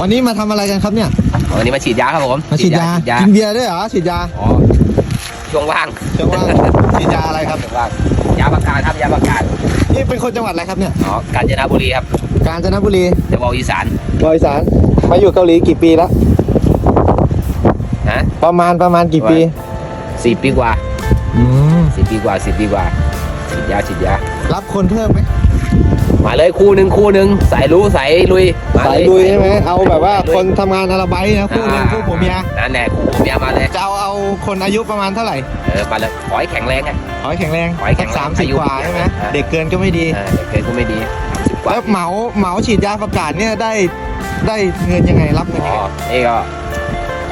วันนี้มาทำอะไรกันครับเนี่ย วันนี้มาฉีดยาครับผมมาฉีดยา ฉีดยากินเบียร์ด้วยเหรอ ฉีดยาอ๋อช่วงว่างช่วงว่างฉีดยาอะไรครับ ช่วงว่างยาประกาศครับยาประกาศนี่เป็นคนจังหวัดอะไรครับเนี่ย อ๋อกาญจนบุรีครับกาญจนบุรีจะบอกอีสานบริสานมาอยู่เกาหลีกี่ปีแล้วฮะประมาณประมาณกี่ปี สี่ปีกว่าอืมสี่ปีกว่าสี่ปีกว่าฉีดยาฉีดยา รับคนเพิ่มไหม มาเลยคู่หนึ่งคู่หนึ่งสายรู้สายลุยมสายลุยใช่ไหมเอาแบบว่าคนทำงานอาราไบต์นะคู่หนึงคู่ผัวเมียนั่นแหละคู่ผัวเมียมาเลยจะเอาเอาคนอายุประมาณเท่าไหร่เออมาเลยขอให้แข็งแรงไง ขอให้แข็งแรงขอให้แข็สักงแรงสามสิบอายุกว่าใช่ไหมอ่า เด็กเกินก็ไม่ดี เออเด็กเกินก็ไม่ดีสิบกว่าแล้วเหมาเหมาฉีดยาประกาศเนี่ยได้ได้เงินยังไงรับเงินอ๋ยังอไงนี่ก็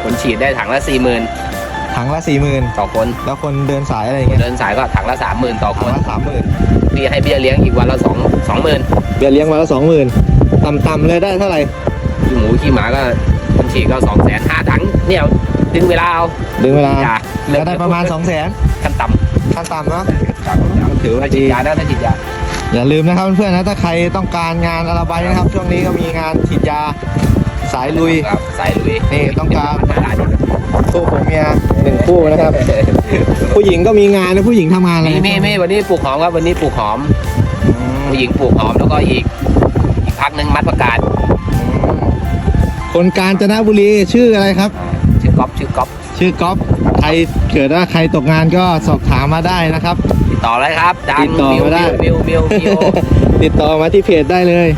คนฉีดได้ถังละสี่หมื่น ถังละสี่หมื่นต่อคนแล้วคนเดินสายอะไรอย่างเงี้ยเดินสายก็ถังละสามหมื่นต่อคถังนละสามหมื่นพี่ให้เบี้ยเลี้ยงอีกวันละสองสองหมื่นเบียร์เลี้ยงวันละสองหมื่นต่ำๆเลยได้เท่าไหร่ขี้หมูขี้หมาก็คนฉีดก็สองแสนห้าถังเนี่ยดึงเวลาเอาดึงเวลาอย่าก็ได้ประมาณ2 0 0 0 0 0ขั้นต่ขั้นต่ำเนาะำถือว่าถ้าฉีดีดยานะถ้าฉีดยา อย่าลืมนะครับเพื่อนๆนะถ้าใครต้องการงานอาราไบต์นะครับ ช่วงนี้ก็มีงานฉีดยาสายลุย ครับสายลุยนี่ต้องการมาหาดิคู่ผัวเมียหนึ่ง คู่นะครับ ผู้หญิงก็มีงานนะผู้หญิงทำงานอะไรมีมีมีวันนี้ปลูกหอมครับวันนี้ปลูกหอมอืมผู้หญิงปลูกหอมแล้วก็อีกอีกพักหนึ่งมัดประกาศคนกาญจนบุรีชื่ออะไรครับอ่าชื่อก๊อฟชื่อก๊อฟชื่อก๊อฟใครเกิดว่าใครตกงานก็สอบถามมาได้นะครับ ติดต่อเลยครับดังติดต่อมิวมาได้มิวมิวมิวมิวติดต่อมาที่เพจได้เลย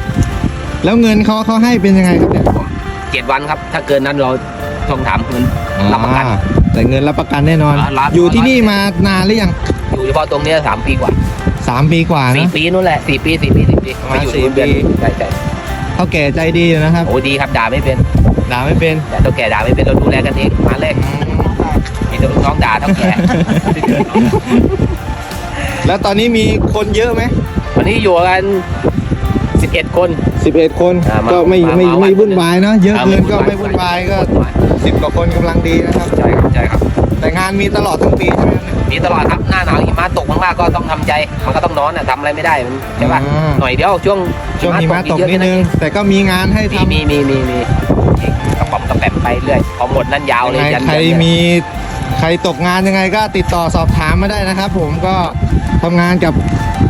แล้วเงินเขาเขาให้เป็นยังไงครับเนี่ย เจ็ดวันครับ ถ้าเกินนั้นเรา ต้องถามเงินรับประกันอ่าแต่เงินรับประกันแน่นอนอ่ารับ อยู่ที่นี่มานานหรือยังอยู่เฉพาะตรงเนี้ยสามปีกว่าสามปีกว่าสี่นะ ปีนู่นแหละสี่ปีสี่ปีสี่ปีประมาณอยู่สี่นู่นเดือนปี ใช่ใช่เท่าแก่ใจดีอยู่นะครับโอ้ดีครับด่าไม่เป็นด่าไม่เป็น แต่เท่าแก่ด่าไม่เป็นเราดูแลกันเองมาเลยมีแต่ลูกน้องด่าเท่าแก่ แล้วตอนนี้มีคนเยอะไหมวันนี้อยู่กันสิบเอ็ดคน สิบเอ็ดคนอ่ามาก็ไม่มาไม่มาไม่วัน วุ่นวายเนอะเยอะอ่าเกินไม่ก็วุ่นวายไม่วุ่นวายก็ สิบกว่าคนกำลังดีนะครับ ใช่ครับใช่ครับ แต่งานมีตลอดทั้งปีใช่ไหมครับ มีตลอดครับหน้าหนาวหิมะตกมากๆก็ต้องทำใจ มันก็ต้องนอนอะทำอะไรไม่ได้มันใช่ป่ะอ่าหน่อยเดียวช่วงช่วงหิมะตกเยอะนิดนึง แต่ก็มีงานให้มีทำมีมีมีมีกระป๋อมกระแปมไปเรื่อยพอหมดนั่นยาวเลยยังไงยันใครเดือนเนี่ยมีใครตกงานยังไงก็ติดต่อสอบถามมาได้นะครับ ผมก็ทำงานกับ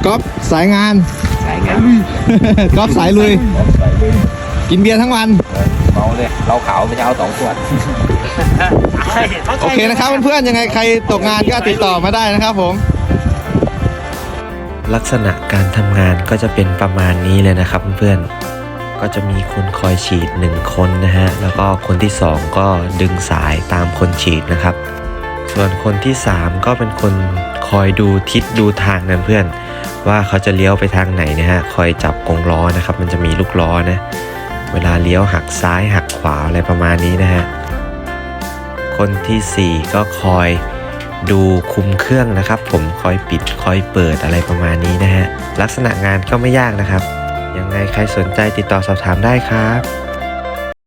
ก๊อฟสายงาน ใช่ครับก๊อฟสายลุย กินเบียร์ทั้งวันเมาเลย เราขาวไม่ใช่เอาสองขวดโอเคนะครับเพื่อนๆยังไงใครตกงานก็ติดต่อมาได้นะครับผม ลักษณะการทำงานก็จะเป็นประมาณนี้เลยนะครับเพื่อนๆก็จะมีคนคอยฉีด1คนนะฮะแล้วก็คนที่2ก็ดึงสายตามคนฉีดนะครับ ส่วนคนที่3ก็เป็นคนคอยดูทิศดูทางนั่นเพื่อนว่าเขาจะเลี้ยวไปทางไหนนะฮะ คอยจับกงล้อนะครับ มันจะมีลูกล้อนะ เวลาเลี้ยวหักซ้ายหักขวาอะไรประมาณนี้นะฮะ คนทีสี่ 4 ก็คอยดูคุมเครื่องนะครับ ผมคอยปิดคอยเปิดอะไรประมาณนี้นะฮะ ลักษณะงานก็ไม่ยากนะครับ ยังไงใครสนใจติดต่อสอบถามได้ครับ